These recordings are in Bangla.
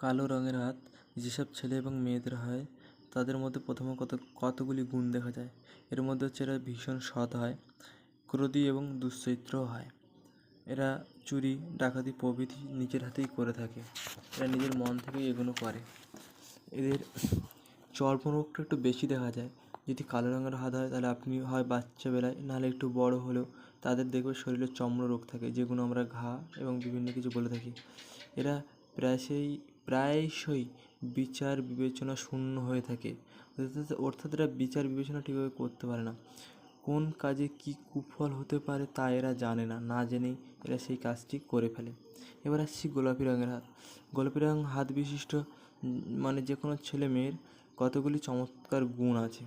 কালো রঙের হাত, যেসব ছেলে এবং মেয়েদের হয়, তাদের মধ্যে প্রথমে কত, কতগুলি গুণ দেখা যায়। এর মধ্যে হচ্ছে এরা ভীষণ সৎ হয়, ক্রোধী এবং দুশ্চরিত্রও হয়। এরা চুরি, ডাকাতি প্রভৃতি নিজের হাতেই করে থাকে। এরা নিজের মন থেকেই এগুলো করে। এদের চর্মরোগটা একটু বেশি দেখা যায়। যদি কালো রঙের হাত হয়, তাহলে আপনি হয় বাচ্চাবেলায়, নাহলে একটু বড় হলেও তাদের দেখবে শরীরে চর্মরোগ থাকে, যেগুলো আমরা ঘা এবং বিভিন্ন কিছু বলে থাকি। এরা প্রায়শই প্রায়শই বিচার বিবেচনা শূন্য হয়ে থাকে। অর্থাৎ এরা বিচার বিবেচনা ঠিকভাবে করতে পারে না। কোন কাজে কী কুফল হতে পারে তা এরা জানে না না জেনেই এরা সেই কাজটি করে ফেলে। এবার আসছি গোলাপি রঙের হাত। গোলাপি রঙ হাত বিশিষ্ট মানে যে কোনো ছেলে মেয়ের কতগুলি চমৎকার গুণ আছে।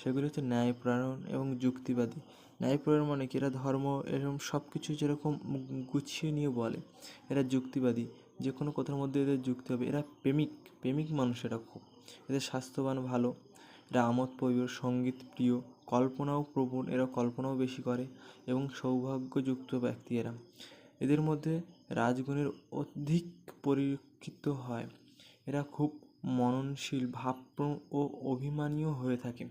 সেগুলি হচ্ছে ন্যায়পরায়ণ এবং যুক্তিবাদী। ন্যায়পরায়ণ মানে কি? এরা ধর্ম এরকম সব কিছু যেরকম গুছিয়ে নিয়ে বলে, এরা যুক্তিবাদী। যে কোনো কথার মধ্যে এদের যুক্তি হবে। এরা প্রেমিক প্রেমিক মানুষ এরা খুব। এদের স্বাস্থ্যবান, ভালো। এরা আমোদ প্রিয় সংগীত প্রিয়, কল্পনাও প্রবণ এরা কল্পনাও বেশি করে এবং সৌভাগ্যযুক্ত ব্যক্তি এরা। এদের মধ্যে রাজগুণের অধিক পরিলক্ষিত হয়। এরা খুব মননশীল ভাবপ্রবণ ও অভিমানীয় হয়ে থাকে।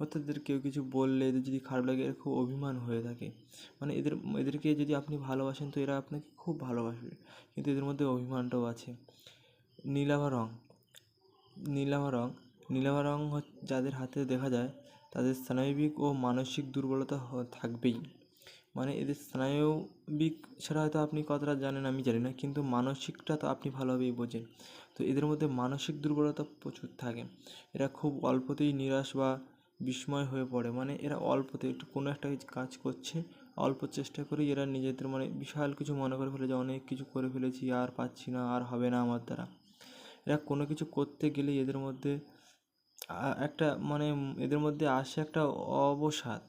অর্থাৎ এদের কেউ কিছু বললে, এদের যদি খারাপ লাগে, এরা খুব অভিমান হয়ে থাকে। মানে এদের, এদেরকে যদি আপনি ভালোবাসেন, তো এরা আপনাকে খুব ভালোবাসবে। কিন্তু এদের মধ্যে অভিমানটাও আছে। নীলাভা রঙ নীলাভা রঙ নীলাভা রঙ যাদের হাতে দেখা যায়, তাদের স্নায়বিক ও মানসিক দুর্বলতা থাকবেই। মানে এদের স্নায়বিক ছাড়া হয়তো আপনি কতটা জানেন, আমি জানি না, কিন্তু মানসিকটা তো আপনি ভালোভাবেই বোঝেন। তো এদের মধ্যে মানসিক দুর্বলতা প্রচুর থাকে। এরা খুব অল্পতেই নিরাশ বা বিস্ময় হয়ে পড়ে। মানে এরা অল্পতে, একটু কোনো একটা কাজ করছে, অল্প চেষ্টা করেই এরা নিজেদের মানে বিশাল কিছু মনে করে ফেলে যে অনেক কিছু করে ফেলেছি, আর পাচ্ছি না, আর হবে না আমার দ্বারা। এরা কোনো কিছু করতে গেলেই এদের মধ্যে একটা মানে এদের মধ্যে আসে একটা অবসাদ।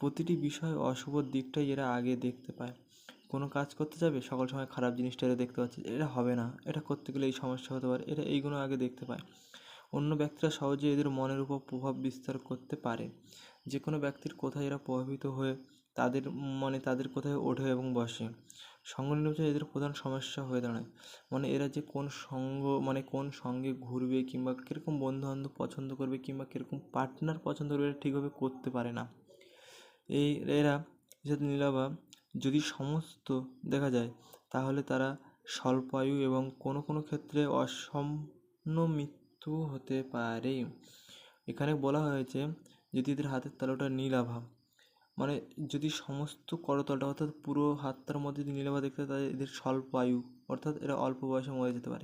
প্রতিটি বিষয় অশুভ দিকটাই এরা আগে দেখতে পায়। কোনো কাজ করতে যাবে, সকল সময় খারাপ জিনিসটা এরা দেখতে পাচ্ছে এটা হবে না। এটা করতে গেলে এই সমস্যা হতে পারে, এরা এইগুলো আগে দেখতে পায়। অন্য ব্যক্তিরা সহজে এদের মনের উপর প্রভাব বিস্তার করতে পারে। যে কোনো ব্যক্তির কোথায় এরা প্রভাবিত হয়ে, তাদের মানে তাদের কোথায় ওঠে এবং বসে। সঙ্গ নির্বাচনে এদের প্রধান সমস্যা হয়ে দাঁড়ায়। মানে এরা যে কোন সঙ্গ মানে কোন সঙ্গে ঘুরবে কিংবা কীরকম বন্ধুবান্ধব পছন্দ করবে কিংবা কীরকম পার্টনার পছন্দ করবে, এটা ঠিকভাবে করতে পারে না। এই এরা নীলাভা যদি সমস্ত দেখা যায়, তাহলে তারা স্বল্প আয়ু এবং কোনো কোনো ক্ষেত্রে অসম্পূর্ণ মৃত্যু হতে পারে। এখানে বলা হয়েছে যদি এদের হাতের তালুটা নীলাভা মানে যদি সমস্ত করতলটা অর্থাৎ পুরো হাতটার মধ্যে যদি নীলাভা দেখতে তাহলে এদের স্বল্প আয়ু অর্থাৎ এরা অল্প বয়সে মরে যেতে পারে।